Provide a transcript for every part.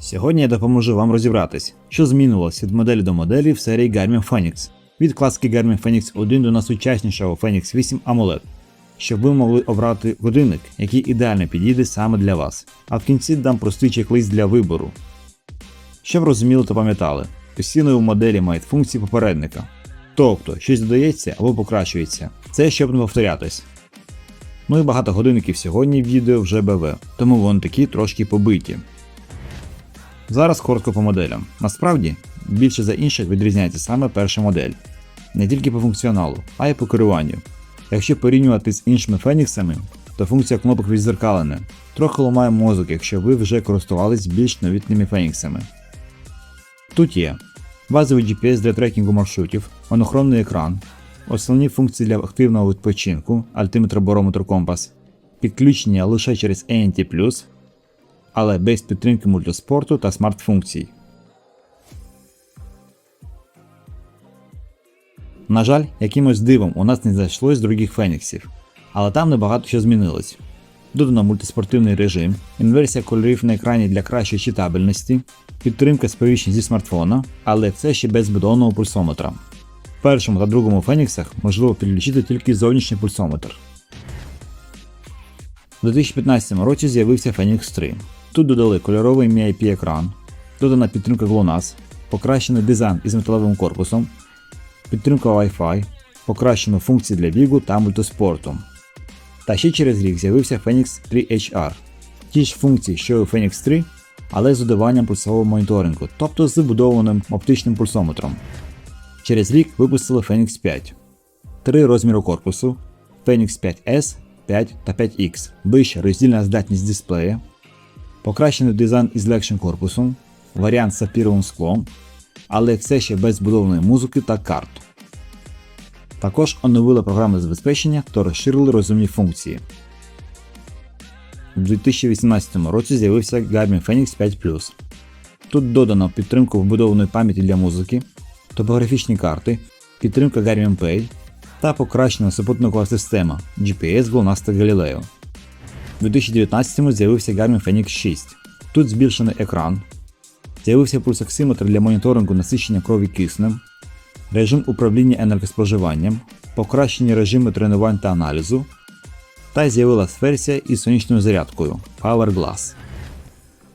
Сьогодні я допоможу вам розібратись, що змінилось від моделі до моделі в серії Garmin Phoenix, від класики Garmin Phoenix 1 до найсучаснішого Phoenix 8 AMOLED, щоб ви могли обрати годинник, який ідеально підійде саме для вас. А в кінці дам простий чек-лист для вибору. Щоб розуміли та пам'ятали, постійно у моделі мають функції попередника. Тобто, щось додається або покращується. Це щоб не повторятись. Ну і багато годинників сьогодні в відео вже БВ, тому вони такі трошки побиті. Зараз коротко по моделям. Насправді, більше за інших відрізняється саме перша модель. Не тільки по функціоналу, а й по керуванню. Якщо порівнювати з іншими феніксами, то функція кнопок відзеркалена. Трохи ламає мозок, якщо ви вже користувались більш новітними феніксами. Тут є базовий GPS для трекінгу маршрутів, монохромний екран, основні функції для активного відпочинку, альтиметр, барометр, компас, підключення лише через ANT+, але без підтримки мультиспорту та смарт-функцій. На жаль, якимось дивом у нас не зайшло з других феніксів, але там небагато що змінилось. Додано мультиспортивний режим, інверсія кольорів на екрані для кращої читабельності, підтримка сповіщень зі смартфона, але це ще без збудованого пульсометра. В першому та другому феніксах можливо підключити тільки зовнішній пульсометр. У 2015 році з'явився Phoenix 3. Тут додали кольоровий MIP екран, додана підтримка GLONASS, покращений дизайн із металевим корпусом, підтримка Wi-Fi, покращено функції для бігу та мультиспорту. Та ще через рік з'явився Phoenix 3 HR. Ті ж функції, що і у Phoenix 3, але з додаванням пульсового моніторингу, тобто з вбудованим оптичним пульсометром. Через рік випустили Phoenix 5. Три розміри корпусу Phoenix 5S, 5 та 5X, вища роздільна здатність дисплея, покращений дизайн із легшим корпусом, варіант з сапіровим склом, але все ще без збудованої музики та карт. Також оновили програмне забезпечення та розширили розумні функції. У 2018 році з'явився Garmin Phoenix 5 Plus. Тут додано підтримку вбудованої пам'яті для музики, топографічні карти, підтримка Garmin Pay та покращена супутникова система GPS GLONASS та Galileo. У 2019 з'явився Garmin Phoenix 6. Тут збільшений екран, з'явився пульсоксиметр для моніторингу насичення крові киснем, режим управління енергоспоживанням, покращені режими тренувань та аналізу, та з'явилась версія із сонячною зарядкою Power Glass.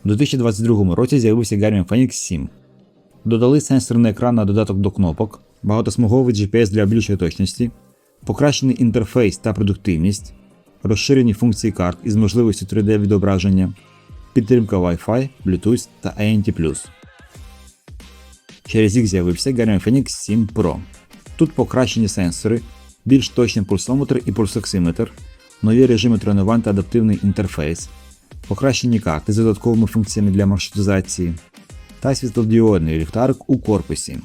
У 2022 році з'явився Garmin Phoenix 7. Додали сенсорний екран на додаток до кнопок, багатосмуговий GPS для більшої точності, покращений інтерфейс та продуктивність, розширені функції карт із можливістю 3D відображення, підтримка Wi-Fi, Bluetooth та ANT+. Через рік з'явився Garmin Phoenix 7 Pro. Тут покращені сенсори, більш точний пульсометр і пульсоксиметр, нові режими тренувань та адаптивний інтерфейс, покращені карти з додатковими функціями для маршрутизації та світлодіодний ліхтарик у корпусі.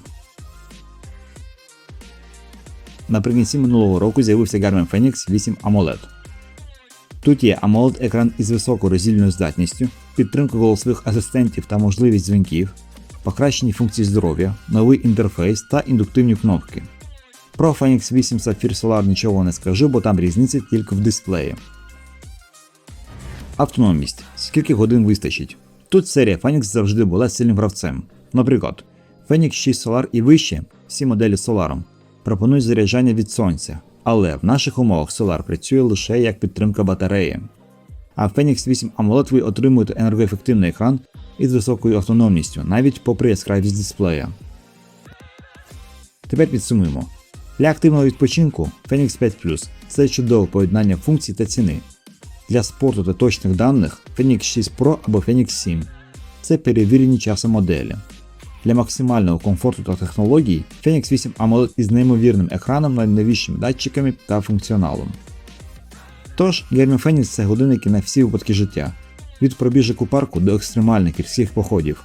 Наприкінці минулого року з'явився Garmin Phoenix 8 AMOLED. Тут є AMOLED екран із високою роздільною здатністю, підтримка голосових асистентів та можливість дзвінків, покращені функції здоров'я, новий інтерфейс та індуктивні кнопки. Про Phoenix 8 Sapphire Solar нічого не скажу, бо там різниця тільки в дисплеї. Автономність. Скільки годин вистачить? Тут серія Phoenix завжди була сильним гравцем. Наприклад, Phoenix 6 Solar і вище, всі моделі Solar, пропонують заряджання від сонця, але в наших умовах Solar працює лише як підтримка батареї. А Phoenix 8 AMOLED ви отримуєте енергоефективний екран із високою автономністю, навіть попри яскравість дисплея. Тепер підсумуємо. Для активного відпочинку Phoenix 5 Plus це чудове поєднання функцій та ціни. Для спорту та точних даних Phoenix 6 Pro або Phoenix 7 це перевірені часом моделі. Для максимального комфорту та технологій Phoenix 8 AMOLED із неймовірним екраном, найновішими датчиками та функціоналом. Тож, Garmin Phoenix це годинники на всі випадки життя, від пробіжок у парку до екстремальних гірських походів.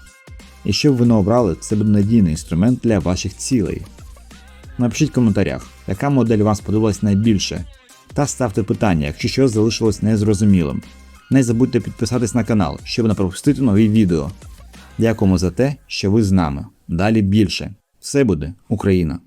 І щоб ви не обрали, це буде надійний інструмент для ваших цілей. Напишіть в коментарях, яка модель вам сподобалась найбільше, та ставте питання, якщо щось залишилось незрозумілим. Не забудьте підписатись на канал, щоб не пропустити нові відео. Дякуємо за те, що ви з нами. Далі більше. Все буде Україна!